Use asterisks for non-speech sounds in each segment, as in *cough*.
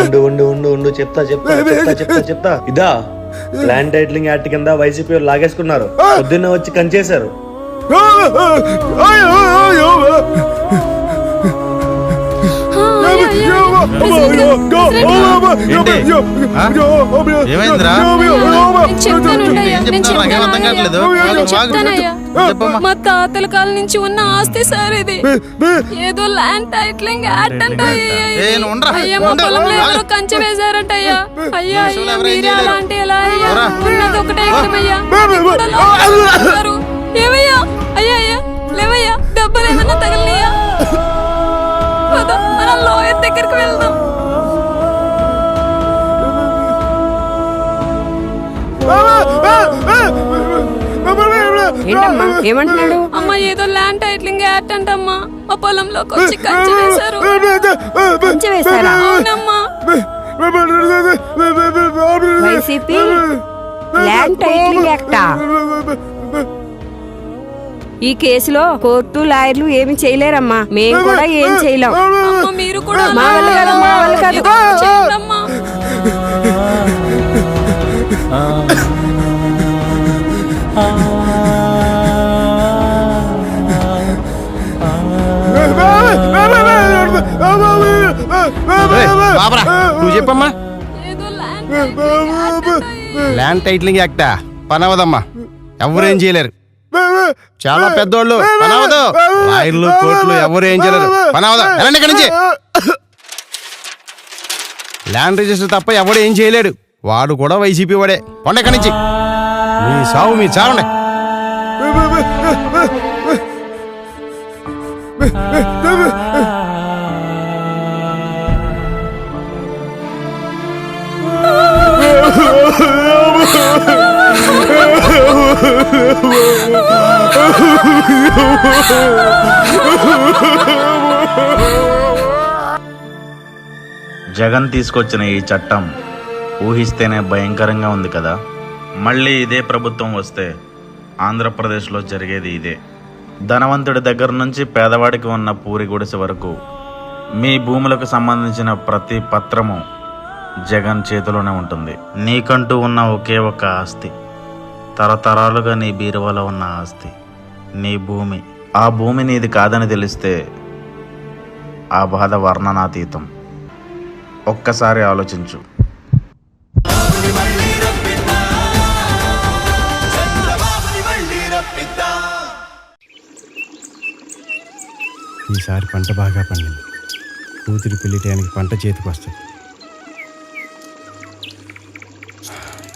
ఉండు ఉండు ఉండు ఉండు చెప్తా చెప్తా చెప్తా చెప్తా చెప్తా. ఇదా ల్యాండ్ టైటిలింగ్ యాక్ట్ కింద వైసీపీ లాగేసుకున్నారు. పొద్దున్న వచ్చి కంచేశారు. అయ్యో. మా తాతల కాలం నుంచి ఉన్న ఆస్తి సార్ ఇది ఏదో ల్యాండ్ టైటిలింగ్ యాక్ట్ అంట? అయ్యా మా. పొలంలో. ఎవరో కంచె వేశారంట అయ్యా అయ్యా అయ్యా మీరే చేయలేరు. అలా అంటే ఎలా అయ్యా? ఉన్నది ఒకటే వస్తున్నారు. ఏమయ్యా అయ్యా అయ్యా లేవయ్యా దెబ్బలు ఏమన్నా ఏంటమ్మా ఏమంటున్నాడు అమ్మ ఏదో ల్యాండ్ టైటిలింగ్ యాక్ట్ అంటమ్మా మా పొలంలోకి వచ్చి కంచె వేశారు కంచె వేశారా? అవునమ్మా వైసీపీ ల్యాండ్ టైటిలింగ్ యాక్టా ఈ కేసులో కోర్టు లాయర్లు ఏమి చేయలేరమ్మా మేము కూడా ఏం చేయలేం అమ్మ మీరు కూడా మా వల్ల కాదు, మా వల్ల కాదు. ఏదో ఒకటి చేయండమ్మా. బాబరా నువ్వు చెప్పమ్మా. ఏదో ల్యాండ్ టైటిలింగ్ యాక్ట్? అంట ఈ. ల్యాండ్ టైటిలింగ్ యాక్టా పనవదమ్మా. ఎవరేం చేయలేరు. చాలా పెద్దోళ్ళు. పనవదు. లాయర్లు కోర్టులు ఎవరు ఏం చేయలేరు. పనవదు. వెళ్ళండి ఇక్కడి నుంచి. ల్యాండ్ రిజిస్టర్ తప్ప ఎవడు ఏం చేయలేడు. వాడు కూడా వైసీపీ వాడే. పండ ఇక్కడి నుంచి. మీ సావు మీ చావండి. జగన్ తీసుకొచ్చిన ఈ చట్టం ఊహిస్తేనే భయంకరంగా ఉంది కదా. మళ్ళీ ఇదే ప్రభుత్వం వస్తే ఆంధ్రప్రదేశ్లో జరిగేది ఇదే. ధనవంతుడి దగ్గర నుంచి పేదవాడికి ఉన్న పూరి గుడిసె వరకు మీ భూములకు సంబంధించిన ప్రతి పత్రము జగన్ చేతిలోనే ఉంటుంది. నీకంటూ ఉన్న ఒకే ఒక ఆస్తి. తరతరాలుగా నీ బీరువాలో ఉన్న ఆస్తి నీ భూమి. ఆ భూమి నీది కాదని తెలిస్తే ఆ బాధ వర్ణనాతీతం. ఒక్కసారి ఆలోచించు. ఈసారి పంట బాగా పండింది. కూతురు పెళ్ళి టైంకి పంట చేతికి వస్తుంది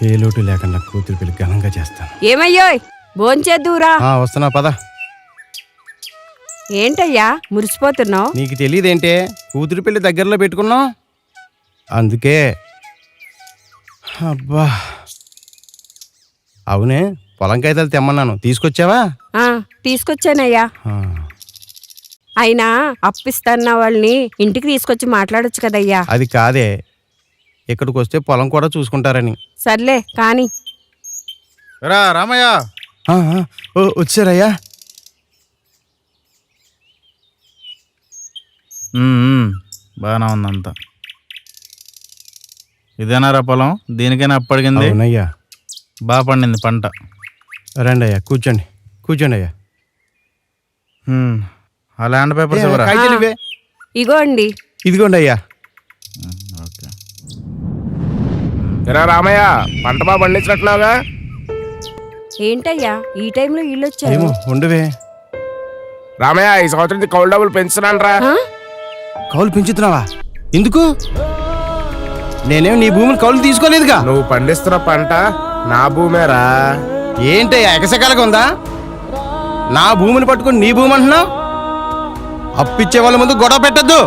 ఏ లోటు లేకుండా కూతురి పెళ్ళి ఘనంగా చేస్తాను. ఏమయ్యోయ్? భోంచేద్దురా? ఆ, వస్తున్నా పద. ఏంటయ్యా మురిసిపోతున్నావు? నీకు తెలియదేంటే కూతురి పెళ్ళి దగ్గరలో పెట్టుకున్నాం అందుకే. అబ్బా. అవునే పొలం కాగితాలు తెమ్మన్నాను. తీసుకొచ్చావా? ఆ, తీసుకొచ్చానయ్యా. ఆ, అయినా అప్పిస్తాన్న వాళ్ళని ఇంటికి తీసుకొచ్చి మాట్లాడొచ్చు కదయ్యా. అది కాదే. ఇక్కడికి వస్తే పొలం కూడా చూసుకుంటారని. సర్లే కాని. రా రామయ్య. ఆ, ఆ, ఓ, వచ్చారయ్యా. బాగానే ఉందంతా. ఇదేనారా పొలం? దీనికైనా అప్పడిగింది? అవునయ్యా. బాగా పండింది పంట. రండి అయ్యా కూర్చోండి కూర్చోండి అయ్యా ఉమ్, ఆ ల్యాండ్ పేపర్స్ ఏ, ఇవ్వరా కాగితాలు ఇవే. ఇగో అండి ఇదిగోండి అయ్యా ఎరా రామయ్య పంట బాగా పండించినట్టున్నావుగా? ఏంటయ్యా ఈ టైంలో ఇల్లు వచ్చారు ఏమో ఉండవే. రామయ్య ఈ సంవత్సరం కౌలు డబ్బులు పెంచుతున్నానరా? కౌలు పెంచుతున్నావా? ఎందుకు? నేనేం నీ భూమిని కౌలు తీసుకోలేదుగా? నువ్వు పండిస్తున్న పంట నా భూమేరా. ఏంటయ్యా ఎకసకాలుగా ఉందా? నా భూమిని పట్టుకొని నీ భూమి అంటున్నావు? అప్పిచ్చే వాళ్ళ ముందు గొడవ పెట్టద్దు.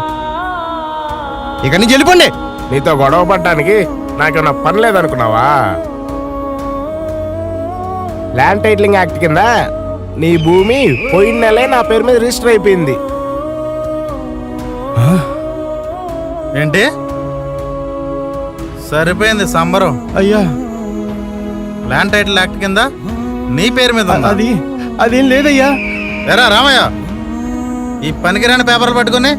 ఇక నుంచి వెళ్ళిపోండి. నీతో గొడవ పడ్డానికి నాకేమన్నా పని లేదనుకున్నావా? ల్యాండ్ టైటిలింగ్ యాక్ట్ కింద నీ భూమి పోయిన నెలే నా పేరు మీద రిజిస్టర్ అయిపోయింది. ఏంటి? సరిపోయింది సంబరం. అయ్యా. ల్యాండ్ టైటిల్ యాక్ట్ కింద నీ పేరు మీద ఉందా? అది అదేం లేదయ్యా. ఎరా రామయ్య ఈ పనికిరాని పేపర్లు పట్టుకుని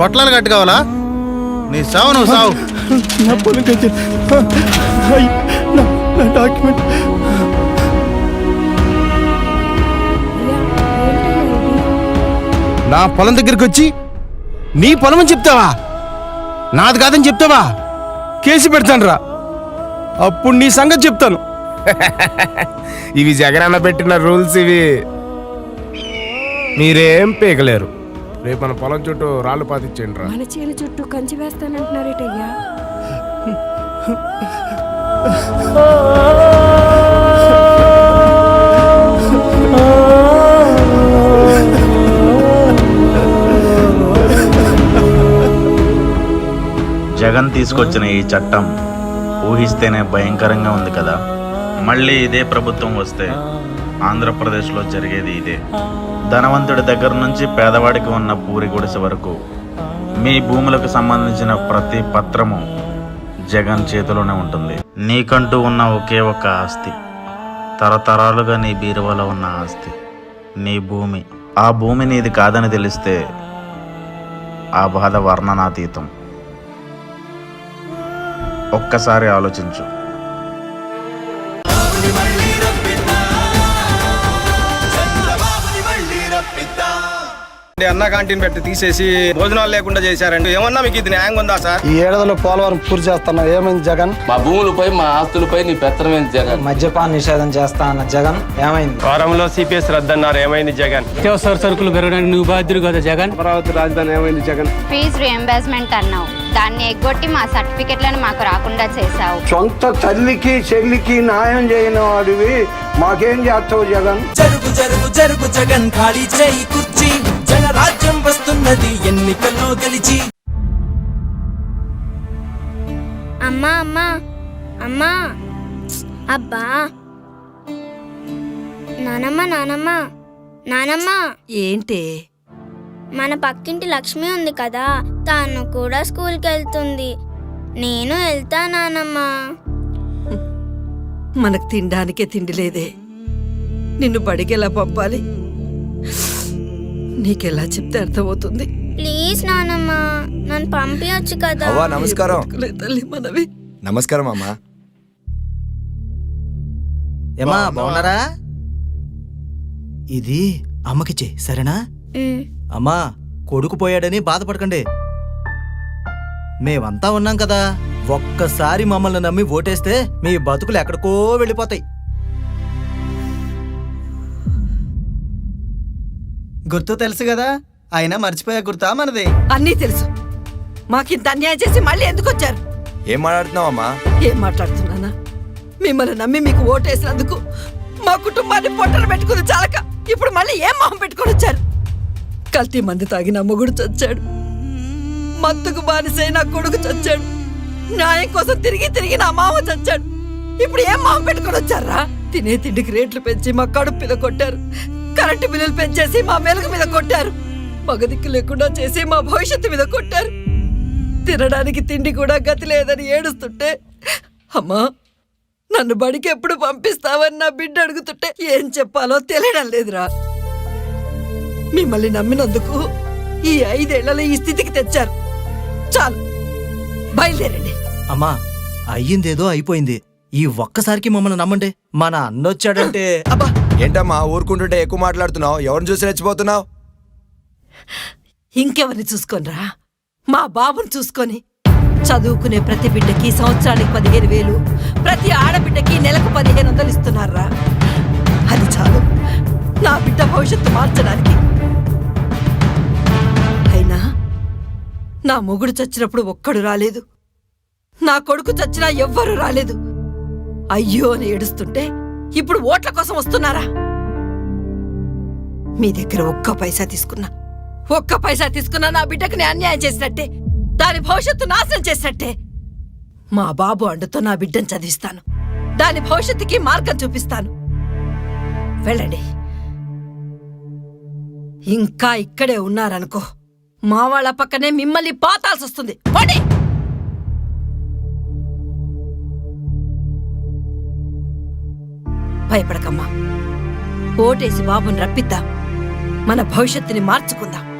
పొట్లాలు కట్టుకోవాలా? నీ సావు నువ్వు సావు నా పొలం కచ్చి నా నా డాక్యుమెంట్ నా పొలం దగ్గరికి వచ్చి నీ పొలం అని చెప్తావా? నాది కాదని చెప్తావా? కేసు పెడతాను రా అప్పుడు నీ సంగతి చెప్తాను. *laughs* ఇవి జగనన్న పెట్టిన రూల్స్ ఇవి. మీరేం పీకలేరు. రేపు మన పొలం చుట్టూ రాళ్ళు పాతిచ్చేయండి రా. మన చేను చుట్టూ కంచి వేస్తానంటున్నారేటయ్యా? జగన్ తీసుకొచ్చిన ఈ చట్టం ఊహిస్తేనే భయంకరంగా ఉంది కదా. మళ్ళీ ఇదే ప్రభుత్వం వస్తే ఆంధ్రప్రదేశ్లో జరిగేది ఇదే. ధనవంతుడి దగ్గర నుంచి పేదవాడికి ఉన్న పూరి గుడిసె వరకు మీ భూములకు సంబంధించిన ప్రతి పత్రము జగన్ చేతిలోనే ఉంటుంది. నీకంటూ ఉన్న ఒకే ఒక ఆస్తి తరతరాలుగా నీ బీరువాలో ఉన్న ఆస్తి నీ భూమి. ఆ భూమి నీది కాదని తెలిస్తే ఆ బాధ వర్ణనాతీతం. ఒక్కసారి ఆలోచించు. అన్న క్యాంటీన్ పెట్టి తీసేసి భోజనాలు లేకుండా చేశారండి. ఏమన్నా మీకు ఇది న్యాయంగా ఉందా సార్? ఈ ఏడాదిలో పోలవరం పూర్తి చేస్తున్నా. ఏమైంది జగన్? మా భూములపై మా ఆస్తులపై నీ పెత్తనం ఏంటి జగన్ మద్యపాన నిషేధం చేస్తా అన్న జగన్. ఏమైంది? వారంలో సిపిఎస్ రద్దన్నారు. ఏమైంది జగన్? నిత్యావసర సరుకులు పెరగడానికి నువ్వు బాధ్యుడు కదా జగన్? అమరావతి రాజధాని ఏమైంది జగన్? ఫీజు రియంబర్స్మెంట్ అన్నావు. దాన్ని ఎగ్గొట్టి మా సర్టిఫికెట్లను మాకు రాకుండా చేశావు. సొంత తల్లికి చెల్లికి న్యాయం చేయని వాడివి మాకేం చేస్తావు జగన్ జరుగు జరుగు జగన్ ఖాళీ చేయి కుర్చీ. జనరాజ్యం వస్తున్నది ఎన్నికల్లో గెలిచి. అమ్మా అమ్మా అమ్మా. అబ్బా. నానమ్మ నానమ్మ నానమ్మ. ఏంటి? మన పక్కింటి లక్ష్మి ఉంది కదా తాను కూడా స్కూల్కి వెళ్తుంది. నేను వెళ్తా నానమ్మ. మనకు తినడానికే తిండి లేదే. నిన్ను బడికి ఎలా పంపాలి? నీకెలా చెప్తే అర్థమవుతుంది? ప్లీజ్ నానమ్మ నన్ను పంపించచ్చు కదా. నమస్కారం. తల్లి మనవి? నమస్కారం అమ్మా. ఏమా బాగున్నారా? ఇది అమ్మకిచ్చే సరేనా. అమ్మా కొడుకు పోయాడని బాధపడకండి. మేమంతా ఉన్నాం కదా. ఒక్కసారి మమ్మల్ని నమ్మి ఓటేస్తే మీ బతుకులు ఎక్కడికో వెళ్ళిపోతాయి. గుర్తు తెలుసు కదా? అయినా మర్చిపోయా గుర్తా మనది? అన్నీ తెలుసు. మాకింత అన్యాయం చేసి మళ్ళీ ఎందుకు వచ్చారు ఏం మాట్లాడుతున్నావమ్మా? ఏం మాట్లాడుతున్నానా? మిమ్మల్ని నమ్మి మీకు ఓటేసినందుకు మా కుటుంబాన్ని పొట్టలు పెట్టుకుని చాలక. ఇప్పుడు మళ్ళీ ఏం మొహం పెట్టుకొని వచ్చారు? కల్తీ మంది తాగిన మొగుడు చచ్చాడు. మత్తుకు బానిసై నా కొడుకు చచ్చాడు. న్యాయం కోసం తిరిగి తిరిగి నా మామ చచ్చాడు. ఇప్పుడు ఏం మొహం పెట్టుకొని వచ్చారా? తినే తిండికి రేట్లు పెంచి మా కడుపు మీద కొట్టారు. కరెంటు బిల్లులు పెంచేసి మా వెలుగు మీద కొట్టారు. మగదిక్కు లేకుండా చేసి మా భవిష్యత్తు మీద కొట్టారు. తినడానికి తిండి కూడా గతి లేదని ఏడుస్తుంటే అమ్మా నన్ను బడికి ఎప్పుడు పంపిస్తావని నా బిడ్డ అడుగుతుంటే ఏం చెప్పాలో తెలియడం లేదురా. మిమ్మల్ని నమ్మినందుకు ఈ ఐదేళ్ళలో ఈ స్థితికి తెచ్చారు. చాలు బయలుదేరండి. అమ్మా అయ్యిందేదో అయిపోయింది. ఈ ఒక్కసారికి మమ్మల్ని నమ్మండి మన అన్నొచ్చాడంటే అబ్బా! ఏంటమ్మా ఊరుకుంటుంటే ఎక్కువ మాట్లాడుతున్నావు? ఎవరిని చూసి రెచ్చిపోతున్నావు? ఇంకెవరిని చూసుకోనరా? మా బాబుని చూసుకొని చదువుకునే ప్రతి బిడ్డకి సంవత్సరానికి పదిహేను వేలు ప్రతి ఆడబిడ్డకి నెలకు పదిహేను వందలు ఇస్తున్నారా? అది చాలు. నా బిడ్డ భవిష్యత్తు మార్చడానికి. అయినా నా మొగుడు చచ్చినప్పుడు ఒక్కడు రాలేదు. నా కొడుకు చచ్చినా ఎవ్వరూ రాలేదు. అయ్యో అని ఏడుస్తుంటే ఇప్పుడు ఓట్ల కోసం వస్తున్నారా? మీ దగ్గర ఒక్క పైసా తీసుకున్నా. ఒక్క పైసా తీసుకున్నా నా బిడ్డకు నేను అన్యాయం చేసినట్టే. దాని భవిష్యత్తు నాశనం చేసినట్టే. మా బాబు అండుతో నా బిడ్డను చదివిస్తాను. దాని భవిష్యత్తుకి మార్గం చూపిస్తాను. వెళ్ళండి. ఇంకా ఇక్కడే ఉన్నారనుకో మా వాళ్ళ పక్కనే మిమ్మల్ని పాతాల్సి వస్తుంది భయపడకమ్మా. ఓటేసి బాబుని రప్పిద్దాం. మన భవిష్యత్తుని మార్చుకుందాం.